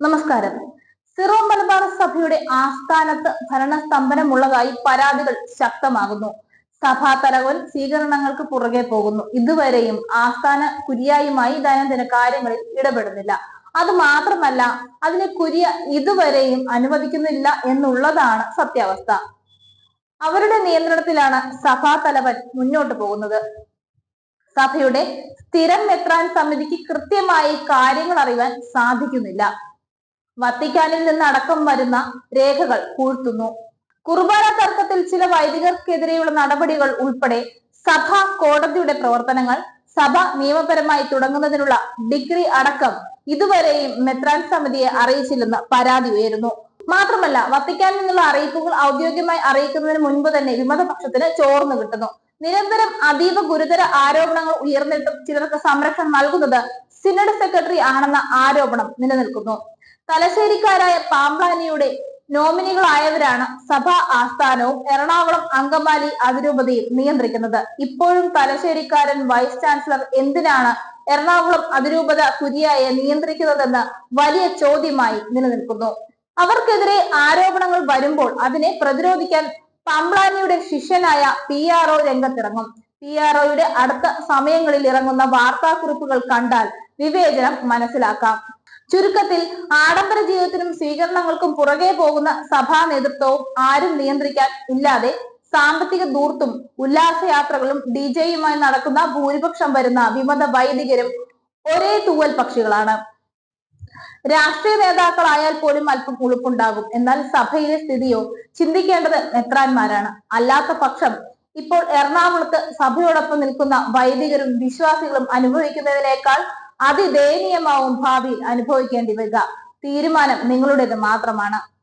നമസ്കാരം. സിറോ മലബാർ സഭയുടെ ആസ്ഥാനത്ത് ഭരണസ്തംഭനമുള്ളതായി പരാതികൾ ശക്തമാകുന്നു. സഭാ തലവൻ സ്വീകരണങ്ങൾക്ക് പുറകെ പോകുന്നു. ഇതുവരെയും ആസ്ഥാന കുര്യായുമായി ദൈനംദിന കാര്യങ്ങളിൽ ഇടപെടുന്നില്ല. അത് മാത്രമല്ല അതിനെ കുര്യ ഇതുവരെയും അനുവദിക്കുന്നില്ല എന്നുള്ളതാണ് സത്യാവസ്ഥ. അവരുടെ നിയന്ത്രണത്തിലാണ് സഭാ തലവൻ മുന്നോട്ട് പോകുന്നത്. സഭയുടെ സ്ഥിരം മെത്രാൻ സമിതിക്ക് കൃത്യമായി കാര്യങ്ങൾ അറിയാൻ സാധിക്കുന്നില്ല. വത്തിക്കാനിൽ നിന്ന് അടക്കം വരുന്ന രേഖകൾ പൂഴ്ത്തുന്നു. കുർബാന തർക്കത്തിൽ ചില വൈദികർക്കെതിരെയുള്ള നടപടികൾ ഉൾപ്പെടെ സഭ കോടതിയുടെ പ്രവർത്തനങ്ങൾ സഭ നിയമപരമായി തുടങ്ങുന്നതിനുള്ള ഡിഗ്രി അടക്കം ഇതുവരെയും മെത്രാൻ സമിതിയെ അറിയിച്ചില്ലെന്ന് പരാതി ഉയരുന്നു. മാത്രമല്ല വത്തിക്കാനിൽ നിന്നുള്ള അറിയിപ്പുകൾ ഔദ്യോഗികമായി അറിയിക്കുന്നതിന് മുൻപ് തന്നെ വിമതപക്ഷത്തിന് ചോർന്നു കിട്ടുന്നു. നിരന്തരം അതീവ ഗുരുതര ആരോപണങ്ങൾ ഉയർന്നിട്ടും ചിലർക്ക് സംരക്ഷണം നൽകുന്നത് സിനഡ് സെക്രട്ടറി ആണെന്ന ആരോപണം നിലനിൽക്കുന്നു. തലശ്ശേരിക്കാരായ പാമ്പ്ലാനിയുടെ നോമിനികളായവരാണ് സഭാ ആസ്ഥാനവും എറണാകുളം അങ്കമാലി അതിരൂപതയും നിയന്ത്രിക്കുന്നത്. ഇപ്പോഴും തലശ്ശേരിക്കാരൻ വൈസ് ചാൻസലർ എന്തിനാണ് എറണാകുളം അതിരൂപത കുരിയായെ നിയന്ത്രിക്കുന്നതെന്ന് വലിയ ചോദ്യമായി നിലനിൽക്കുന്നു. അവർക്കെതിരെ ആരോപണങ്ങൾ വരുമ്പോൾ അതിനെ പ്രതിരോധിക്കാൻ പമ്പ്ലാനിയുടെ ശിഷ്യനായ പി ആർ ഒ രംഗത്തിറങ്ങും. പി ആർ ഒയുടെ അടുത്ത സമയങ്ങളിൽ ഇറങ്ങുന്ന വാർത്താക്കുറിപ്പുകൾ കണ്ടാൽ വിവേചനം മനസ്സിലാക്കാം. ചുരുക്കത്തിൽ ആഡംബര ജീവിതത്തിനും സ്വീകരണങ്ങൾക്കും പുറകെ പോകുന്ന സഭാ നേതൃത്വവും ആരും നിയന്ത്രിക്കാൻ ഇല്ലാതെ സാമ്പത്തിക ദൂർത്തും ഉല്ലാസയാത്രകളും ഡി ജെയുമായി നടക്കുന്ന ഭൂരിപക്ഷം വരുന്ന വിമത വൈദികരും ഒരേ തൂവൽ പക്ഷികളാണ്. രാഷ്ട്രീയ നേതാക്കളായാൽ പോലും അല്പം ഉളുപ്പുണ്ടാകും. എന്നാൽ സഭയിലെ സ്ഥിതിയോ ചിന്തിക്കേണ്ടത് മെത്രാന്മാരാണ്. അല്ലാത്ത പക്ഷം ഇപ്പോൾ എറണാകുളത്ത് സഭയോടൊപ്പം നിൽക്കുന്ന വൈദികരും വിശ്വാസികളും അനുഭവിക്കുന്നതിനേക്കാൾ അതിദയനീയമാവും ഭാവിയിൽ അനുഭവിക്കേണ്ടി വരിക. തീരുമാനം നിങ്ങളുടേത് മാത്രമാണ്.